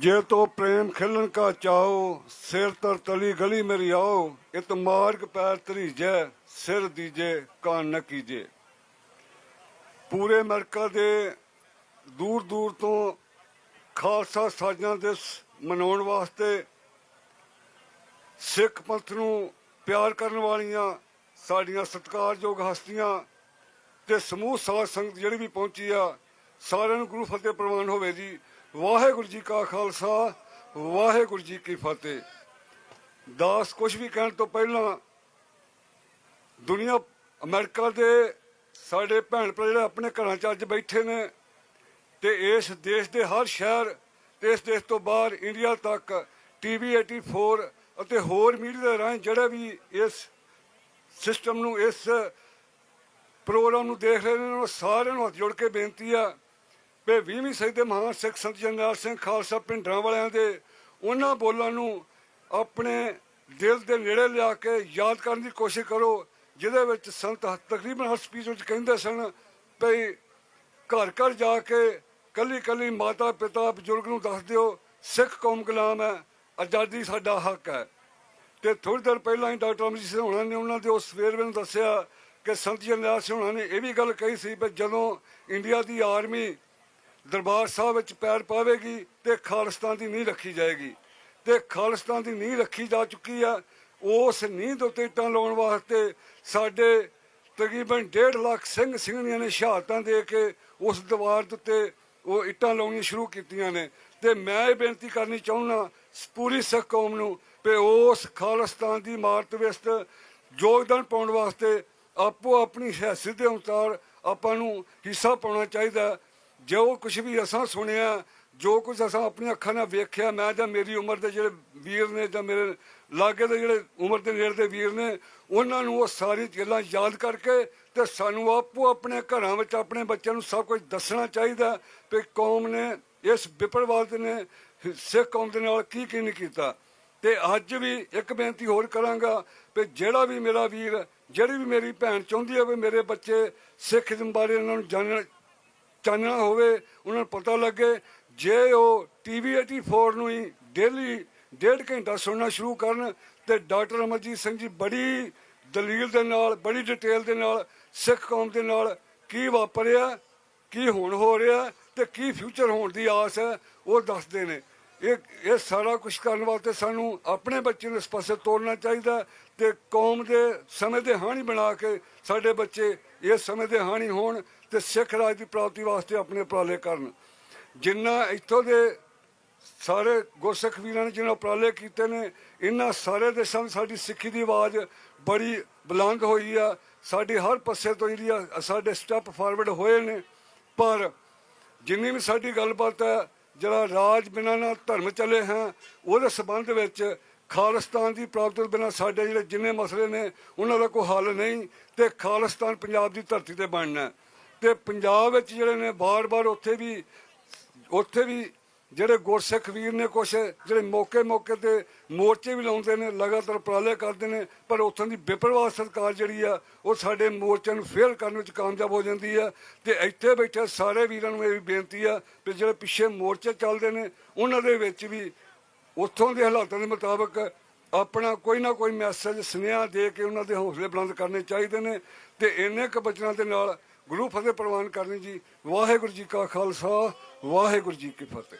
ਜੇ ਤੋ ਪ੍ਰੇਮ ਖਿਲਣ ਕਾ ਚਾਓ ਸਿਰ ਤਰ ਤਲੀ ਗਲੀ ਮੇਰੀ ਆਓ, ਇਤ ਮਾਰਗ ਪੈਰ ਤਰੀਜੈ ਸਿਰ ਦੀਜੇ, ਕਾਨ ਨ ਕੀਜੇ। ਪੂਰੇ ਅਮਰੀਕਾ ਦੇ ਦੂਰ ਦੂਰ ਤੋਂ ਖਾਲਸਾ ਸਾਜਾਂ ਦੇ ਮਨਾਉਣ ਵਾਸਤੇ ਸਿੱਖ ਪੰਥ ਨੂੰ ਪਿਆਰ ਕਰਨ ਵਾਲੀਆਂ ਸਾਡੀਆਂ ਸਤਿਕਾਰਯੋਗ ਹਸਤੀਆਂ ਤੇ ਸਮੂਹ ਸਾਧ ਸੰਗਤ ਜਿਹੜੀ ਵੀ ਪਹੁੰਚੀ ਆ, ਸਾਰਿਆਂ ਨੂੰ ਗੁਰੂ ਫਤਿਹ ਪ੍ਰਵਾਨ ਹੋਵੇ ਜੀ। ਵਾਹਿਗੁਰੂ ਜੀ ਕਾ ਖਾਲਸਾ, ਵਾਹਿਗੁਰੂ ਜੀ ਕੀ ਫਤਿਹ। ਦਾਸ ਕੁਝ ਵੀ ਕਹਿਣ ਤੋਂ ਪਹਿਲਾਂ, ਦੁਨੀਆ ਅਮਰੀਕਾ ਦੇ ਸਾਡੇ ਭੈਣ ਭਰਾ ਜਿਹੜੇ ਆਪਣੇ ਘਰਾਂ 'ਚ ਅੱਜ ਬੈਠੇ ਨੇ ਤੇ ਇਸ ਦੇਸ਼ ਦੇ ਹਰ ਸ਼ਹਿਰ ਤੇ ਇਸ ਦੇਸ਼ ਤੋਂ ਬਾਹਰ, ਇੰਡੀਆ ਤੱਕ, ਟੀਵੀ 84 ਅਤੇ ਹੋਰ ਮੀਡੀਆ ਦੇ ਰਾਹੀਂ ਜਿਹੜਾ ਵੀ ਇਸ ਸਿਸਟਮ ਨੂੰ, ਇਸ ਪ੍ਰੋਗਰਾਮ ਨੂੰ ਦੇਖ ਰਹੇ ਨੇ ਉਹ ਸਾਰਿਆਂ ਨੂੰ ਹੱਥ ਜੋੜ ਕੇ ਬੇਨਤੀ ਆ ਕਿ 20ਵੀਂ ਸਦੀ ਦੇ ਮਹਾਨ ਸਿੱਖ ਸੰਤ ਜਰਨੈਲ ਸਿੰਘ ਖਾਲਸਾ ਪਿੰਡਰਾਂ ਵਾਲਿਆਂ ਦੇ ਉਹਨਾਂ ਬੋਲਾਂ ਨੂੰ ਆਪਣੇ ਦਿਲ ਦੇ ਨੇੜੇ ਲਿਆ ਕੇ ਯਾਦ ਕਰਨ ਦੀ ਕੋਸ਼ਿਸ਼ ਕਰੋ, ਜਿਹਦੇ ਵਿੱਚ ਸੰਤ ਤਕਰੀਬਨ ਹਰ ਸਪੀਚ ਵਿੱਚ ਕਹਿੰਦੇ ਸਨ ਭਈ ਘਰ ਘਰ ਜਾ ਕੇ ਕੱਲੀ ਕੱਲੀ ਮਾਤਾ ਪਿਤਾ ਬਜ਼ੁਰਗ ਨੂੰ ਦੱਸ ਦਿਓ, ਸਿੱਖ ਕੌਮ ਗੁਲਾਮ ਹੈ, ਆਜ਼ਾਦੀ ਸਾਡਾ ਹੱਕ ਹੈ। ਤੇ ਥੋੜੀ ਦੇਰ ਪਹਿਲਾਂ ਹੀ ਡਾਕਟਰ ਅਮਰਜੀਤ ਸਿੰਘ ਹੋਣਾ ਨੇ ਉਹਨਾਂ ਦੇ ਉਸ ਵੇਰਵੇ ਨੂੰ ਦੱਸਿਆ ਕਿ ਸੰਤ ਜਰਨੈਲ ਸਿੰਘ ਹੋਣਾ ਨੇ, ਇਹ ਵੀ ਗੱਲ ਕਹੀ ਸੀ ਕਿ ਜਦੋਂ ਇੰਡੀਆ ਦੀ ਆਰਮੀ ਦਰਬਾਰ ਸਾਹਿਬ ਵਿੱਚ ਪੈਰ ਪਾਵੇਗੀ ਤੇ ਖਾਲਿਸਤਾਨ ਦੀ ਨੀਂਹ ਰੱਖੀ ਜਾਏਗੀ। ਤੇ ਖਾਲਿਸਤਾਨ ਦੀ ਨੀਂਹ ਰੱਖੀ ਜਾ ਚੁੱਕੀ ਆ। ਉਸ ਨੀਂਹ ਦੇ ਉੱਤੇ ਇੱਟਾਂ ਲਾਉਣ ਵਾਸਤੇ ਸਾਡੇ ਤਕਰੀਬਨ 1.5 ਲੱਖ ਸਿੰਘ ਸਿੰਘਣੀਆਂ ਨੇ ਸ਼ਹਾਦਤਾਂ ਦੇ ਕੇ ਉਸ ਦੀਵਾਰ ਦੇ ਉੱਤੇ ਉਹ ਇੱਟਾਂ ਲਾਉਣੀਆਂ ਸ਼ੁਰੂ ਕੀਤੀਆਂ ਨੇ। ਤੇ ਮੈਂ ਇਹ ਬੇਨਤੀ ਕਰਨੀ ਚਾਹੁੰਦਾ, ਪੂਰੀ ਸਿੱਖ ਕੌਮ ਨੂੰ ਕਿ ਉਸ ਖਾਲਿਸਤਾਨ ਦੀ ਇਮਾਰਤ ਵਿੱਚ ਯੋਗਦਾਨ ਪਾਉਣ ਵਾਸਤੇ ਆਪੋ ਆਪਣੀ ਹੈਸੀਅਤ ਦੇ ਅਨੁਸਾਰ ਆਪਾਂ ਨੂੰ ਹਿੱਸਾ ਪਾਉਣਾ ਚਾਹੀਦਾ। ਜੋ ਕੁਝ ਵੀ ਅਸਾਂ ਸੁਣਿਆ, ਜੋ ਕੁਝ ਅਸਾਂ ਆਪਣੀਆਂ ਅੱਖਾਂ ਨਾਲ ਵੇਖਿਆ, ਮੈਂ ਜਾਂ ਮੇਰੀ ਉਮਰ ਦੇ ਜਿਹੜੇ ਵੀਰ ਨੇ ਜਾਂ ਮੇਰੇ ਲਾਗੇ ਦੇ ਜਿਹੜੇ ਉਮਰ ਦੇ ਨੇੜੇ ਦੇ ਵੀਰ ਨੇ, ਉਹਨਾਂ ਨੂੰ ਉਹ ਸਾਰੀ ਗੱਲਾਂ ਯਾਦ ਕਰਕੇ ਤੇ ਸਾਨੂੰ ਆਪੋ ਆਪਣੇ ਘਰਾਂ ਵਿੱਚ ਆਪਣੇ ਬੱਚਿਆਂ ਨੂੰ ਸਭ ਕੁਝ ਦੱਸਣਾ ਚਾਹੀਦਾ ਕਿ ਕੌਮ ਨੇ ਇਸ ਵਿਪਰਵਾਦ ਨੇ, ਸਿੱਖ ਕੌਮ ਦੇ ਨਾਲ ਕੀ ਕੀ ਨਹੀਂ ਕੀਤਾ। ਤੇ ਅੱਜ ਵੀ ਇੱਕ ਬੇਨਤੀ ਹੋਰ ਕਰਾਂਗਾ ਕਿ ਜਿਹੜਾ ਵੀ ਮੇਰਾ ਵੀਰ, ਜਿਹੜੀ ਵੀ ਮੇਰੀ ਭੈਣ ਚਾਹੁੰਦੀ ਹੈ ਵੀ ਮੇਰੇ ਬੱਚੇ ਸਿੱਖ ਬਾਰੇ ਉਹਨਾਂ ਨੂੰ ਜਾਣਨ ਚਾਨਣਾ ਹੋਵੇ, ਉਹਨਾਂ ਨੂੰ ਪਤਾ ਲੱਗੇ, ਜੇ ਉਹ ਟੀਵੀ 84 ਨੂੰ ਹੀ ਡੇਲੀ ਡੇਢ ਘੰਟਾ ਸੁਣਨਾ ਸ਼ੁਰੂ ਕਰਨ ਤੇ ਡਾਕਟਰ ਅਮਰਜੀਤ ਸਿੰਘ ਜੀ ਬੜੀ ਦਲੀਲ ਦੇ ਨਾਲ, ਬੜੀ ਡਿਟੇਲ ਦੇ ਨਾਲ, ਸਿੱਖ ਕੌਮ ਦੇ ਨਾਲ ਕੀ ਵਾਪਰਿਆ, ਕੀ ਹੁਣ ਹੋ ਰਿਹਾ ਤੇ ਕੀ ਫਿਊਚਰ ਹੋਣ ਦੀ ਆਸ ਹੈ, ਉਹ ਦੱਸਦੇ ਨੇ। ਇਹ ਇਹ ਸਾਰਾ ਕੁਝ ਕਰਨ ਵਾਸਤੇ ਸਾਨੂੰ ਆਪਣੇ ਬੱਚੇ ਨੂੰ ਇਸ ਪਾਸੇ ਤੋੜਨਾ ਚਾਹੀਦਾ ਤੇ ਕੌਮ ਦੇ ਸਮੇਂ ਦੇ ਹਾਣੀ ਬਣਾ ਕੇ ਸਾਡੇ ਬੱਚੇ ਇਸ ਸਮੇਂ ਦੇ ਹਾਣੀ ਹੋਣ ਤੇ ਸਿੱਖ ਰਾਜ ਦੀ ਪ੍ਰਾਪਤੀ ਵਾਸਤੇ ਆਪਣੇ ਉਪਰਾਲੇ ਕਰਨ। ਜਿੰਨਾ ਇੱਥੋਂ ਦੇ ਸਾਰੇ ਗੁਰਸਿੱਖ ਵੀਰਾਂ ਨੇ ਜਿਹਨਾਂ ਉਪਰਾਲੇ ਕੀਤੇ ਨੇ ਇਹਨਾਂ ਸਾਰੇ ਦੇ ਸੰਗ ਸਾਡੀ ਸਿੱਖੀ ਦੀ ਆਵਾਜ਼ ਬੜੀ ਬੁਲੰਦ ਹੋਈ ਆ। ਸਾਡੀ ਹਰ ਪਾਸੇ ਤੋਂ ਜਿਹੜੀ ਆ, ਸਾਡੇ ਸਟੈਪ ਫਾਰਵਰਡ ਹੋਏ ਨੇ। ਪਰ ਜਿੰਨੀ ਵੀ ਸਾਡੀ ਗੱਲਬਾਤ ਹੈ ਜਿਹੜਾ ਰਾਜ ਬਿਨਾਂ ਨਾਲ ਧਰਮ ਚੱਲੇ ਹੈ, ਉਹਦੇ ਸਬੰਧ ਵਿੱਚ ਖਾਲਿਸਤਾਨ ਦੀ ਪ੍ਰਾਪਤ ਬਿਨਾਂ ਸਾਡੇ ਜਿਹੜੇ ਜਿੰਨੇ ਮਸਲੇ ਨੇ, ਉਹਨਾਂ ਦਾ ਕੋਈ ਹੱਲ ਨਹੀਂ ਤੇ ਖਾਲਿਸਤਾਨ ਪੰਜਾਬ ਦੀ ਧਰਤੀ ਤੇ ਬਣਨਾ ਹੈ। ਤੇ ਪੰਜਾਬ ਵਿੱਚ ਜਿਹੜੇ ਨੇ ਬਾਰ-ਬਾਰ ਉੱਥੇ ਵੀ ਉੱਥੇ ਵੀ ਜਿਹੜੇ ਗੁਰਸਿੱਖ ਵੀਰ ਨੇ ਕੁਛ ਜਿਹੜੇ ਮੌਕੇ ਮੌਕੇ ਤੇ ਮੋਰਚੇ ਵੀ ਲਾਉਂਦੇ ਨੇ, ਲਗਾਤਾਰ ਉਪਰਾਲੇ ਕਰਦੇ ਨੇ, ਪਰ ਉੱਥੋਂ ਦੀ ਵਿਪਰਵਾਹ ਸਰਕਾਰ ਜਿਹੜੀ ਆ, ਉਹ ਸਾਡੇ ਮੋਰਚਿਆਂ ਨੂੰ ਫੇਲ ਕਰਨ ਵਿੱਚ ਕਾਮਯਾਬ ਹੋ ਜਾਂਦੀ ਆ। ਤੇ ਇੱਥੇ ਬੈਠੇ ਸਾਰੇ ਵੀਰਾਂ ਨੂੰ ਇਹ ਵੀ ਬੇਨਤੀ ਆ ਕਿ ਜਿਹੜੇ ਪਿੱਛੇ ਮੋਰਚੇ ਚੱਲਦੇ ਨੇ, ਉਹਨਾਂ ਦੇ ਵਿੱਚ ਵੀ ਉੱਥੋਂ ਦੇ ਹਾਲਾਤਾਂ ਦੇ ਮੁਤਾਬਕ ਆਪਣਾ ਕੋਈ ਨਾ ਕੋਈ ਮੈਸੇਜ ਸੁਨੇਹਾ ਦੇ ਕੇ ਉਹਨਾਂ ਦੇ ਹੌਸਲੇ ਬੁਲੰਦ ਕਰਨੇ ਚਾਹੀਦੇ ਨੇ। ਤੇ ਇੰਨੇ ਕੁ ਬਚਨਾਂ ਦੇ ਨਾਲ ਗੁਰੂ ਫਤਿਹ ਪ੍ਰਵਾਨ ਕਰਨੀ ਜੀ। ਵਾਹਿਗੁਰੂ ਜੀ ਕਾ ਖਾਲਸਾ, ਵਾਹਿਗੁਰੂ ਜੀ ਕੀ ਫਤਿਹ।